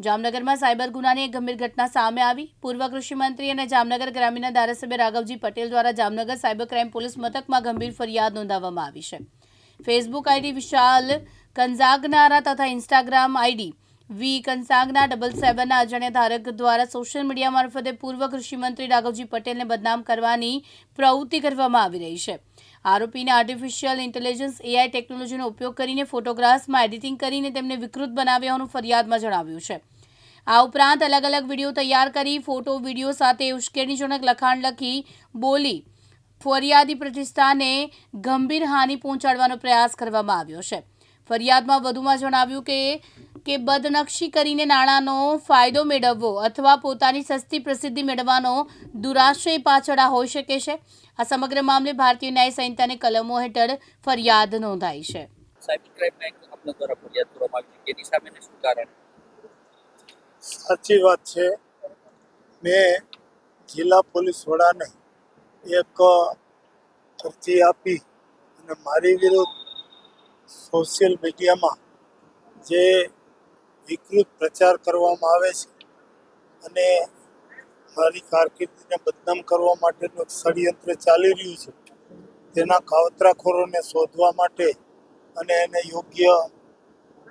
જામનગરમાં સાયબર ગુનાની એક ગંભીર ઘટના સામે આવી. પૂર્વ કૃષિમંત્રી અને જામનગર ગ્રામીણના ધારાસભ્ય રાઘવજી પટેલ દ્વારા જામનગર સાયબર ક્રાઇમ પોલીસ મથકમાં ગંભીર ફરિયાદ નોંધાવવામાં આવી છે. ફેસબુક આઈડી વિશાલ કંઝાગનારા તથા ઇન્સ્ટાગ્રામ આઈડી વી કંસાગના ડબલ સેવનના અજાણ્યા ધારક દ્વારા સોશિયલ મીડિયા મારફતે પૂર્વ કૃષિમંત્રી રાઘવજી પટેલને બદનામ કરવાની પ્રવૃત્તિ કરવામાં આવી રહી છે. આરોપીને આર્ટિફિશિયલ ઇન્ટેલિજન્સ એઆઈ ટેકનોલોજીનો ઉપયોગ કરીને ફોટોગ્રાફ્સમાં એડિટિંગ કરીને તેમને વિકૃત બનાવ્યાનું ફરિયાદમાં જણાવ્યું છે. આ ઉપરાંત અલગ અલગ વીડિયો તૈયાર કરી ફોટો, વીડિયો સાથે ઉશ્કેરણીજનક લખાણ લખી બોલી ફરિયાદી પ્રતિષ્ઠાને ગંભીર હાનિ પહોંચાડવાનો પ્રયાસ કરવામાં આવ્યો છે. ફરિયાદમાં વધુમાં જણાવ્યું કે કે બદનક્ષી કરીને નાણાંનો ફાયદો મેળવવો અથવા પોતાની સસ્તી પ્રસિદ્ધિ મેળવવાનો દુરાશય પાછળ આ હોઈ શકે છે. આ સમગ્ર મામલે ભારતીય ન્યાય સંહિતાની કલમો હેઠળ ફરિયાદ નોંધાઈ છે. સાયબર ક્રાઇમમાં એક આપણા દ્વારા ફરિયાદ કરવામાં આવી છે. તેની સામે શું કારણ? સાચી વાત છે. મેં જિલ્લા પોલીસ વડાને એક અરજી આપી અને મારી વિરુદ્ધ સોશિયલ મીડિયામાં જે વિકૃત પ્રચાર કરવામાં આવે છે અને મારી કારકિર્દીને બદનામ કરવા માટેનું એક ષડયંત્ર ચાલી રહ્યું છે. તેના કાવતરાખોરોને શોધવા માટે અને એને યોગ્ય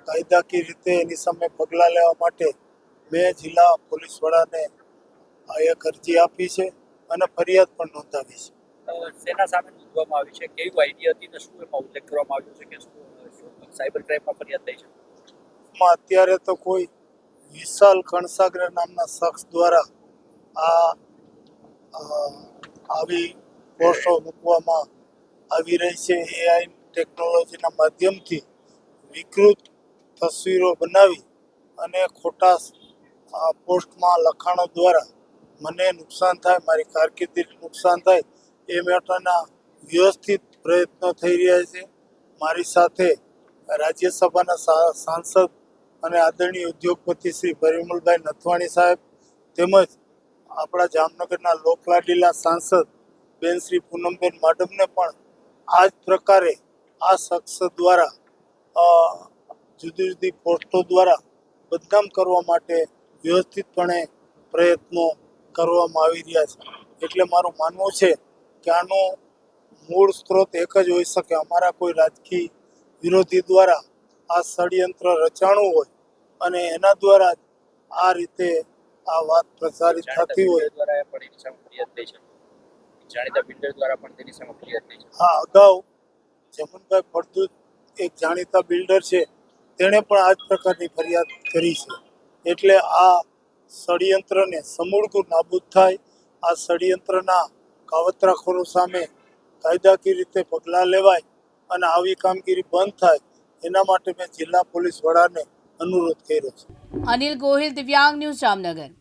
કાયદાકીય રીતે એની સામે પગલાં લેવા માટે બે જિલ્લા પોલીસ વડાને આ એક અરજી આપી છે અને ફરિયાદ પણ નોંધાવી છે. સેના સામે નોંધવામાં આવી છે. કેવી આઈડિયા હતી ને શું એમાં ઉલ્લેખ કરવામાં આવ્યો છે કે સાયબર ક્રાઇમમાં ફરિયાદ થઈ છે? માં અત્યારે તો કોઈ વિશાલ કણસાગર નામના શખ્સ દ્વારા આ આવી પોસ્ટો મૂકવામાં આવી રહી છે. એઆઈ ટેકનોલોજીના માધ્યમથી વિકૃત તસવીરો બનાવી અને ખોટા પોસ્ટમાં લખાણો દ્વારા મને નુકસાન થાય, મારી કારકિર્દીને નુકસાન થાય, એ માટેના વ્યવસ્થિત પ્રયત્નો થઈ રહ્યા છે. મારી સાથે રાજ્યસભાના સાંસદ અને આદરણીય ઉદ્યોગપતિ શ્રી પરિમલભાઈ નથવાણી સાહેબ તેમજ આપણા જામનગરના લોકલાડીલા સાંસદ બેન શ્રી પૂનમબેન માડમને પણ આ જ પ્રકારે આ શખ્સ દ્વારા જુદી જુદી પોસ્ટો દ્વારા બદનામ કરવા માટે વ્યવસ્થિતપણે પ્રયત્નો કરવામાં આવી રહ્યા છે. એટલે મારું માનવું છે કે આનો મૂળ સ્ત્રોત એક જ હોઈ શકે અમારા કોઈ રાજકીય વિરોધી દ્વારા આ ષડયંત્ર રચાણું હોય અને એના દ્વારા આ રીતે આ વાત પ્રસારિત થતી હોય. હા અગાઉ જમનભાઈ ફળદૂત એક જાણીતા બિલ્ડર છે તેણે પણ આ જ પ્રકારની ફરિયાદ કરી છે. એટલે આ ષડયંત્રને સમૂળગું નાબૂદ થાય આ ષડયંત્રના કાવતરાખોરો સામે કાયદાકીય રીતે પગલાં લેવાય અને આવી કામગીરી બંધ થાય એના માટે મેં જિલ્લા પોલીસ વડાને અનુરોધ કર્યો છે. અનિલ ગોહિલ દિવ્યાંગ ન્યૂઝ જામનગર.